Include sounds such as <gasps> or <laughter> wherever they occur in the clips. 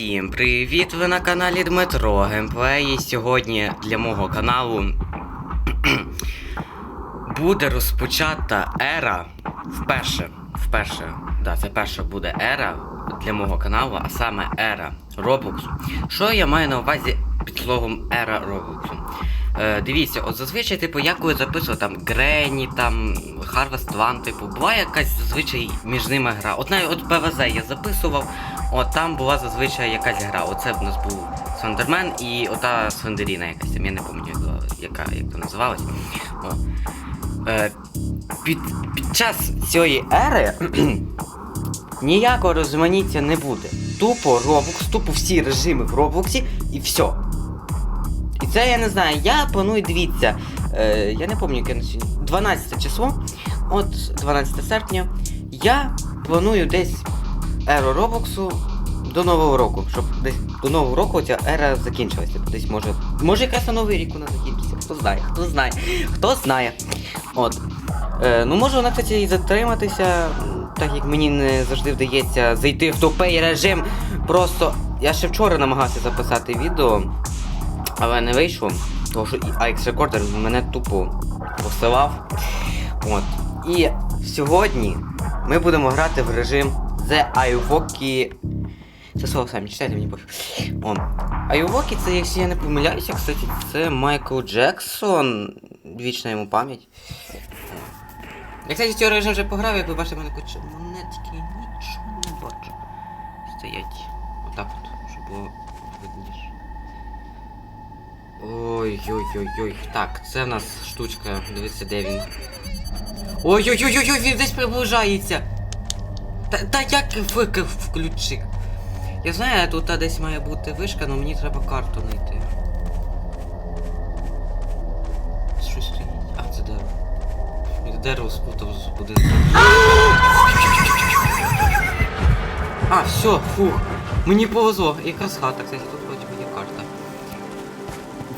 Всім привіт! Ви на каналі Дмитро Геймплей. І сьогодні для мого каналу <clears throat> буде розпочата ера. Вперше, вперше, да, це перша буде ера для мого каналу, а саме ера Роблоксу. Що я маю на увазі під словом ера Роблоксу? Е, дивіться, от зазвичай, типу, я коли записував там Грені, там Harvest One, типу, була якась зазвичай між ними гра. От навіть от ПВЗ я записував, от там була зазвичай якась гра. Оце в нас був Слендермен і ота Слендеріна якась, там, я не пам'ятаю, яка, як то називалась. О. Е, під, під час цієї ери <clears throat> ніякого розманіття не буде. Тупо Roblox, тупо всі режими в Роблоксі і все. І це я не знаю, я планую, дивіться, е, я не пам'ятаю, яке на сьогодні. 12 число, от 12 серпня, я планую десь еру Роблоксу до Нового року, щоб десь до Нового року ця ера закінчилася. Десь може. Може якраз на Новий рік вона закінчиться. Хто знає, хто знає, хто знає. От. Е, ну може вона, кстати, і затриматися, так як мені не завжди вдається зайти в тупий режим. Просто я ще вчора намагався записати відео. Але не вийшло, тому що AX Recorder мене тупо посилав. От. І сьогодні ми будемо грати в режим The Iwoki. Це слово самі читайте мені пофіг. Айвокі це, якщо я не помиляюся, кстати, це Майкл Джексон. Вічна йому пам'ять. Я, кстати, цього режим вже пограв, як ви бачите, мене куча монетки, нічого не бачу. Стоять. Отак от, щоб було видніше. Ой-ой-ой-ой. Так, це в нас штучка. Дивіться, де він. Ой-ой-ой-ой, він десь приближається. Та, та як вик включив? Я знаю, тут десь має бути вишка, але мені треба карту знайти. Щось стоїть. А, це дерево. Дерево спутав з будинком. А, все, фух. Мені повезло. Якраз хата, кстати, тут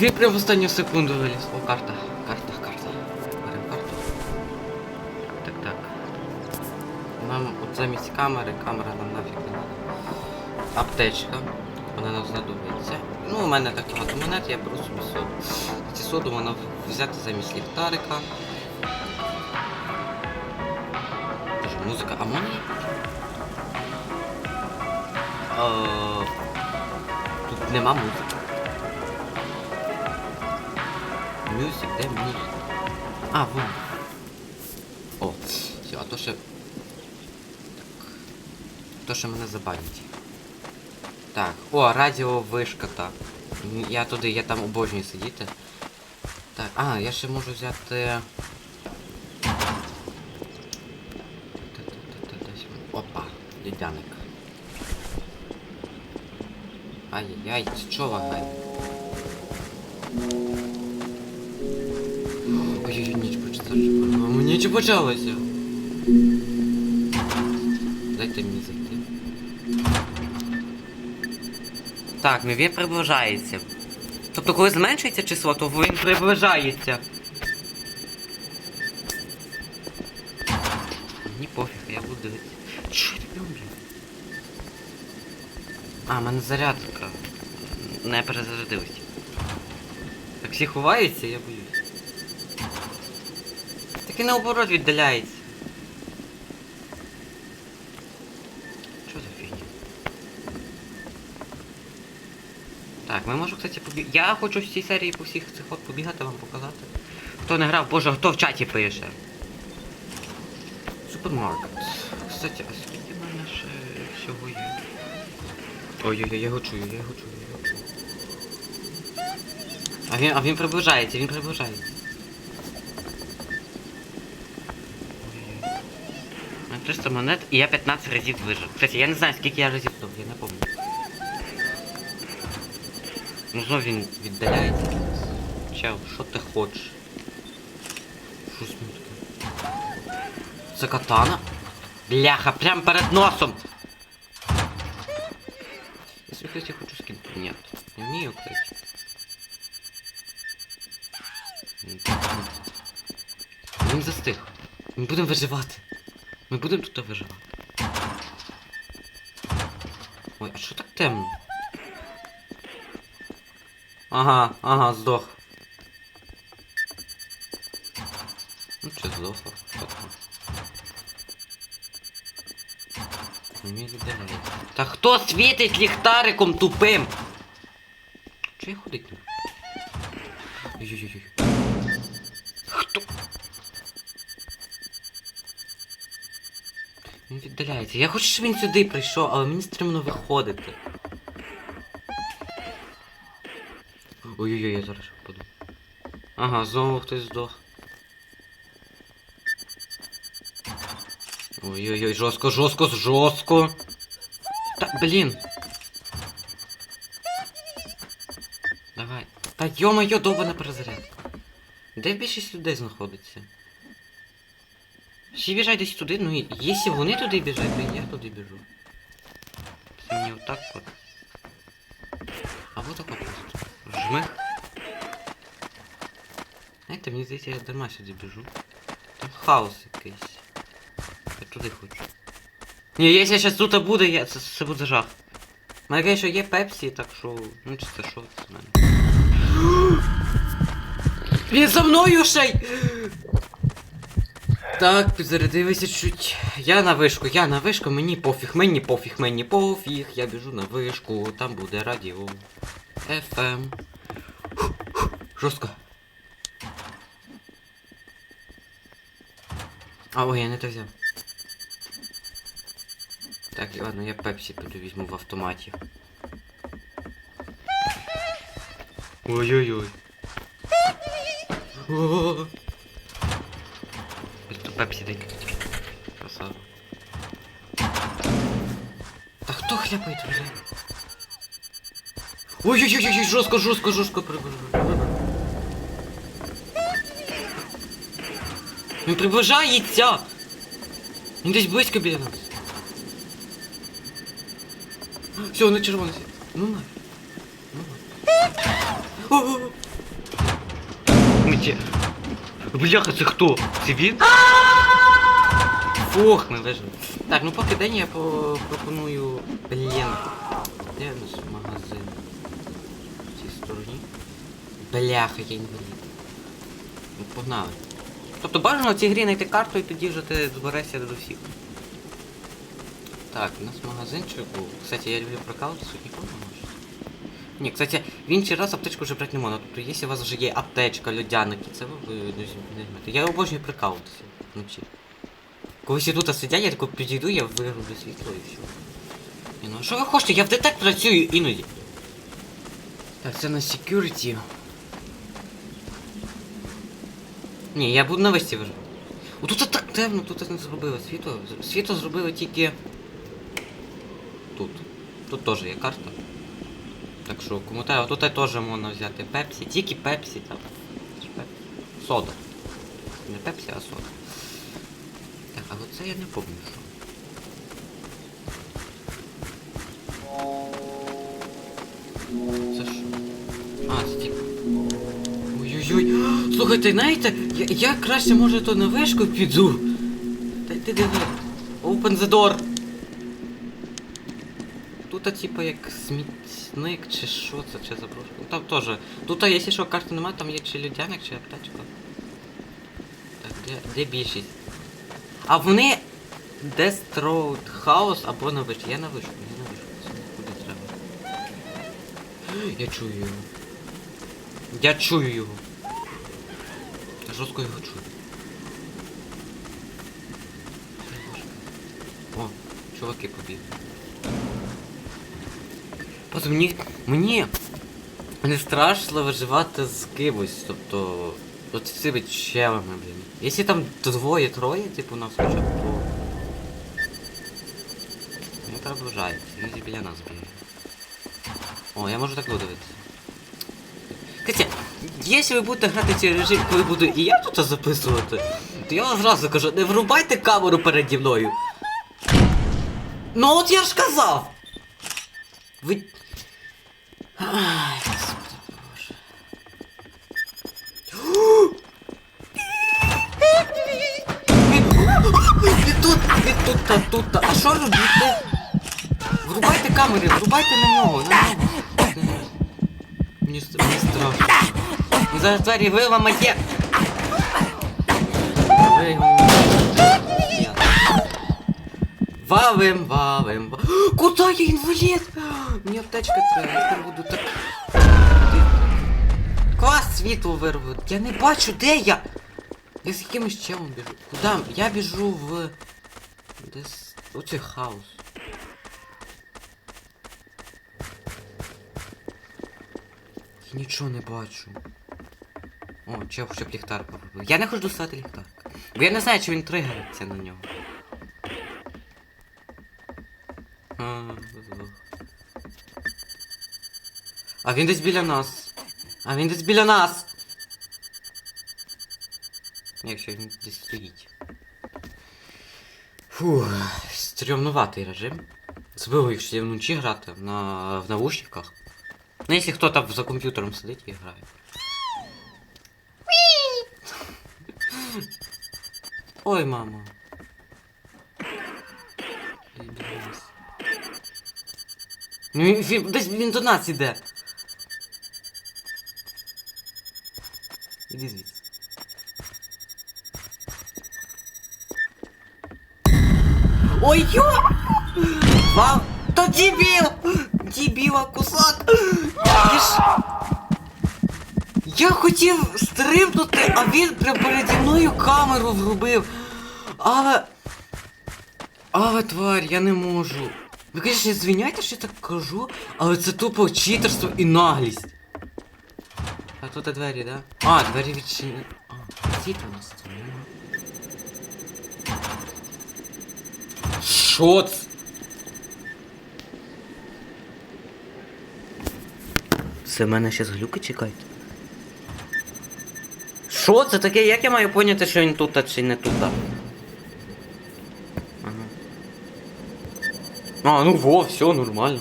Він прям в останню секунду виліз. О, карта. Карта, карта. Берем карту. Так, так. Нам от замість камери, камера нам нафіг не треба. Аптечка. Вона нам знадобиться. Ну, у мене так багато монет, я беру собі соду. Ці соду можна взяти замість ліхтарика. Боже, музика, а можна? Е, Тут нема музики. Мюзик, де мюзик? А, вон. О, все, а то ще... Так. То ще мене забанять. Так, о, радіо вишка, так. Я туди, я там обожнюю сидіти. Так, а, я ще можу взяти... Опа, лідяник. Ай-яй-яй, чого лагає? Ніч почалася. Дайте мені зайти. Так, ну він приближається. Тобто, коли зменшується число, то він приближається. Мені пофіг, я буду дивитися. Що я тебе уб'ю? А, в мене зарядка. Не перезарядилась. Так всі ховаються, я боюсь. І наоборот віддаляється. Що за фігня? Так, ми можемо, кстати, побі... Я хочу в цій серії по всіх цих от побігати вам показати. Хто не грав, боже, хто в чаті пише. Супермаркет. Кстати, а скільки в мене ще всього є? Ой-ой-ой, я його чую, я його чую, я його чую. А він, а він приближається, він приближається. Ой-ой-ой. У мене 300 монет і я 15 разів вижив. Кстати, я не знаю, скільки я разів здох, я не пам'ятаю. Ну знов він віддаляється. Чел, що ти хочеш? Що з таке? Це катана? Бляха, прям перед носом! Если хотите, я хочу скин принять. Не вмію, кстати. Він застиг. Ми будемо виживати. Ми будемо тут виживати. Ой, а що так темно? Ага, ага, здох. Ну че здохло? Що? Не людей. Та хто світить ліхтариком тупим? Чи я ходить? Ой-ой-ой. Віддаляється. Я хочу, щоб він сюди прийшов, але мені стримно виходити. Ой-ой-ой, я зараз впаду. Ага, знову хтось здох. Ой-ой-ой, жорстко, жорстко, жорстко. Та, блін. Давай. Та йо-моє, довбана перезарядка. Де більшість людей знаходиться? Всі біжать десь туди, ну і якщо вони туди біжать, то я туди біжу. Це мені отак от. А вот так просто. Жми. Знаєте, мені здається, я дарма сюди біжу. Там хаос якийсь. Я туди хочу. Ні, якщо зараз тут буде, я... це, це буде жах. У мене, конечно, є пепсі, так що... Ну чи це що це мене? <gasps> Він за мною ще й! Так, підзарядилися чуть. Я на вишку, я на вишку, мені пофіг, мені пофіг, мені пофіг. Я біжу на вишку, там буде радіо. FM. Жорстко. А, ой, я не те взяв. Так, ладно, я пепсі піду візьму в автоматі. Ой-ой-ой. О-о-о. Тут пепсі дай. Красава. Та хто хляпає тут? вже? Ой-ой-ой, жорстко, жорстко, жорстко приближаю. Він приближається! Він десь близько біля нас. Все, воно червоне. Ну на. Ну на. О-о-о. Миттє. Бляха, це хто? Це він? Фух, ми вижили. Так, ну поки день я по пропоную. Блін. Де у нас магазин? В цій стороні. Бляха, я інвалід. Ну, погнали. Тобто бажано в цій грі знайти карту і тоді вже ти зберешся до всіх. Так, у нас магазинчик був. Кстати, я люблю нікого не може. Ні, кстати, в інший раз аптечку вже брати не можна. Тобто, якщо у вас вже є аптечка, льодяники, це ви не візьмете. Я обожнюю прикалуватися вночі. Коли всі тут сидять, я тако підійду, я вироблю світло і все. Ні, ну що ви хочете? Я в детект працюю іноді. Так, це на security. Ні, я буду на весті вижу. О, тут так темно, тут не зробили світло. Світло зробили тільки. Тут. Тут теж є карта. Так що, кому треба, тут теж можна взяти пепсі, тільки пепсі там. Сода. Не пепсі, а сода. Оце я не пам'ятаю. Це що? А, це тільки. Ой-ой-ой. Слухайте, знаєте, я, я краще може то на вишку піду. Та ти диви. Open the door. Тут типа як смітник чи що це, чи заброшка. Ну там теж. Тут, якщо що, карти немає, там є чи людяник, чи аптечка. Так, де, де більшість? А вони Destroyed House або на вишку. Я на вишку, я на вишку. Це куди треба. Я чую його. Я чую його. Я жорстко його чую. О, чуваки побігли. Просто мені. Мені не страшно виживати з кимось, тобто. З цими челами, блін. Якщо там двоє-троє, типу нас хоча б то. Мені приближається, він біля нас бігає. О, я можу так додивитися. Кстати, якщо ви будете грати цей режим, коли буду і я тут записувати, то я вам зразу кажу, не врубайте камеру переді мною. Ну от я ж казав! Ви. Ай, тут, він тут, та тут, та. А що робити? Врубайте камери, врубайте на нього, на нього. Мені, мені страшно. Він зараз двері виламає. Ви його не- Валим, валим, ва- Куда я інвалід? Мені аптечка треба, я буду так. Клас світло вирву. Я не бачу, де я? Я з якимось челом біжу. Куда? Я біжу в. Десь. Оцей хаос. Я нічого не бачу. О, чел хоча б ліхтарка вибив. Я не хочу достати ліхтарка. Бо я не знаю, чи він тригериться на нього. А. А він десь біля нас. А він десь біля нас. Якщо він десь стоїть. Фух, стрьомнуватий режим. Особливо, якщо вночі грати на, в навушниках. Ну, якщо хто там за комп'ютером сидить і грає. Ой, мама. Ну, він, десь він до нас іде. Іди звідси. Ой, ё! Вау! Та дебіл! Дебіла кусак! Я ж... Я хотів стрибнути, а він переді мною камеру врубив. Але... Але тварь, я не можу. Ви конечно, звиняйте, що я так кажу, але це тупо читерство і наглість. А тут двері, да? А, двері відчинені. А, світло у нас там Що це? Це в мене щас глюки чекають. Що це таке? Як я маю поняти, що він тут, а чи не тут? Ага. А, ну во, все нормально.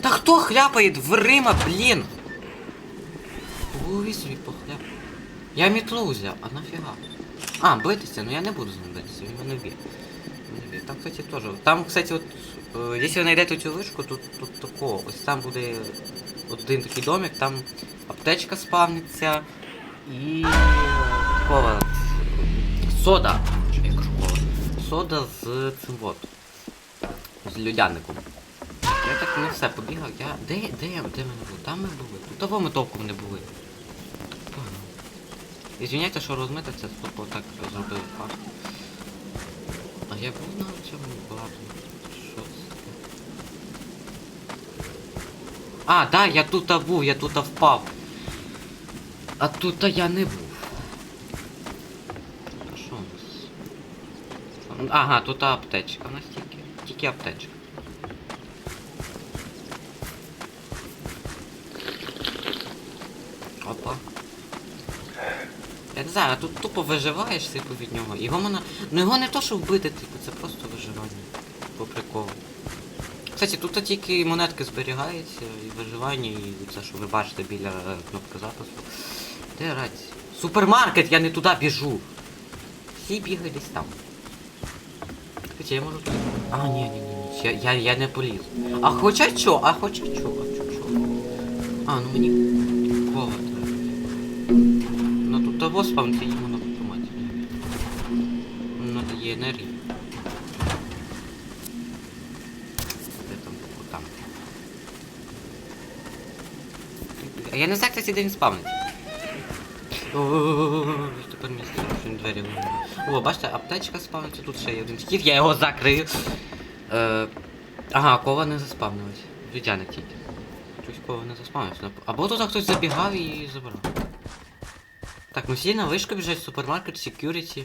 Та хто хляпає дверима, блін? Голові собі похляп. Я метлу взяв, а нафіга? А, битися, ну я не буду з ним битися, він мене б'є. Там, кстати, теж. Там, кстати, от, якщо ви знайдете цю вишку, тут, тут такого, ось там буде один такий домик, там аптечка спавниться і е. Сода. Що я кажу кола? Сода з цим вот. З людяником. Я так не все побігав, я. Де, де де ми були? Там ми були. Тут того ми толком не були. Погано. Ізвиняйте, що розмити це тупо так зробив я був на цьому багато. Що це? А, да, я тут був, я тут впав. А тут я не був. Що у нас? Ага, тут аптечка у нас тільки. Тільки аптечка. Опа. Я не знаю, а тут тупо виживаєш типу від нього. Його можна. Ну його не то, що вбити, типу, це просто виживання. По приколу. Кстати, тут тільки монетки зберігаються, і виживання, і це, що ви бачите біля е, кнопки запису. Де рація? Супермаркет, я не туди біжу. Всі бігають десь там. Хоча я можу туди. А, ні, ні, ні. Я, я, я не поліз. А хоча що? А хоча що? А чо? А, ну мені кола того спавнити йому на автоматі. Ну є енергії. Де там було? А я не знаю, як цей день спавнить. Тепер місце, що двері вимагає. О, бачите, аптечка спавниться, тут ще є один вхід, я його закрию. Е, ага, кова не заспавнилась. Людяник тільки. Щось кова не заспавнився. Або тут хтось забігав і забрав. Так, ну всі на вишку біжать, супермаркет, security.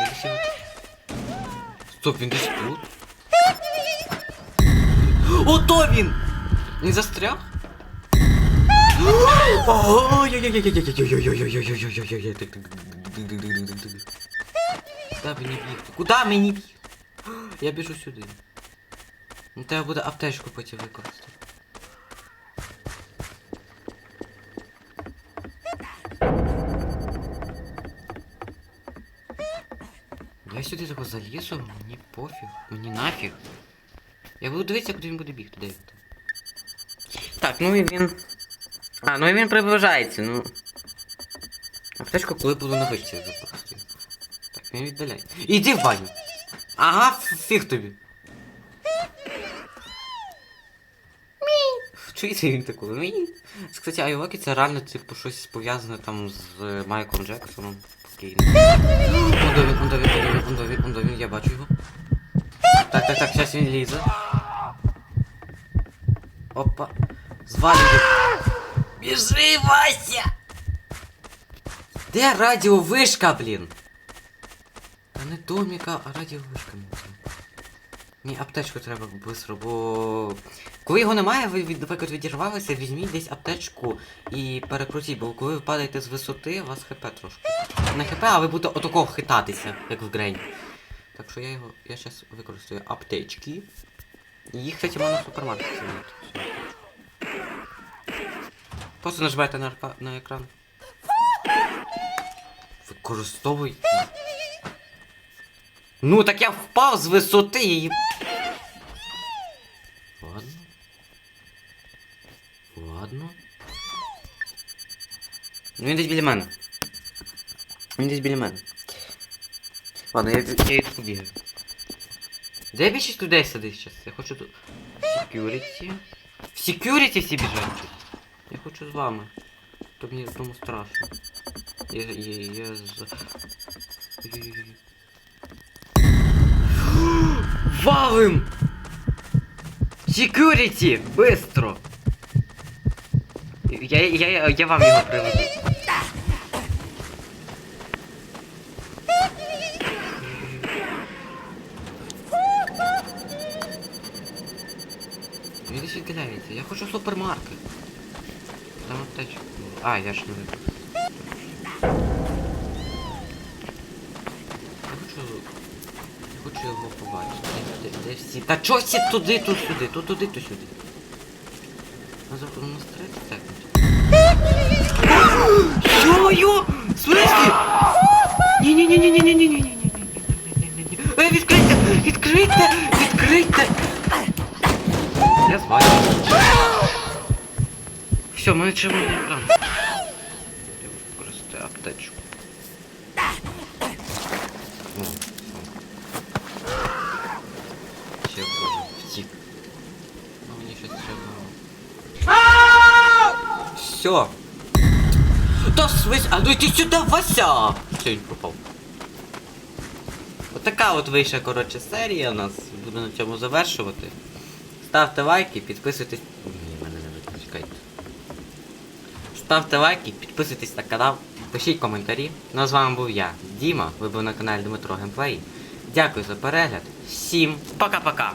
Я Стоп, він десь тут. Ото він! Не застряг? Куда мені бігти? Куда мені бігти? Я біжу сюди. Ну треба буде аптечку потім використати. Сюди тако залізу, мені пофіг, мені нафіг. Я буду дивитися, куди він буде бігти, де він там. Так, ну і він. А, ну і він приближається, ну. Аптечку, коли буду на вищі запустив. Так, він віддаляє. Іди в баню! Ага, фіг тобі. Чується він такий? Мій. Кстати, Айокі це реально типу щось пов'язане там з Майклом Джексоном. Покійно. Так, так, так, зараз він лізе. Опа. Звалює. Біжи, Вася! Де радіовишка, блін? Та не доміка, а радіовишка. мені. Аптечку треба быстро, бо... Коли його немає, ви наприклад, відірвалися, візьміть десь аптечку і перекрутіть, бо коли ви падаєте з висоти, у вас хп трошки. Не хп, а ви будете отако хитатися, як в Грені. Так що я його. Я зараз використаю аптечки. І їх, кстати, можна в супермаркеті знайти. Просто нажимайте на, на екран. Використовуй. Ну так я впав з висоти і. Ладно. Ладно. Ну він десь біля мене. Він десь біля мене. Ладно, я, я йду побігаю. Де більшість людей сидить зараз? Я хочу тут. Security. В security всі біжать. Я хочу з вами. То мені тому страшно. Я, я, я. Валим! Security! Быстро! Я, я, я, я вам його приведу. А, я ж не використав. Я хочу... Я хочу його побачити. Де, де, де всі? Та чо всі туди, то сюди, то туди, то сюди. А завтра у нас третій текнуть. Йо-йо! В смысле? Ні-ні-ні-ні-ні-ні-ні-ні-ні-ні-ні-ні-ні-ні. Е, відкрийте! Відкрийте! Відкрийте! Я звалю. Все, мене червоний екран. Я використаю аптечку. О, боже, втік. Ну мені щось треба. Все. Да смыс, а ну иди сюда, Вася! Все, він пропав. Отака от вийшла, коротше, серія у нас. Буду на цьому завершувати. Ставте лайки, підписуйтесь. Ні, мене не видно, чекайте. Ставте лайки, підписуйтесь на канал, пишіть коментарі. Ну а з вами був я, Діма. Ви були на каналі Дмитро Геймплей. Дякую за перегляд. Всім пока-пока!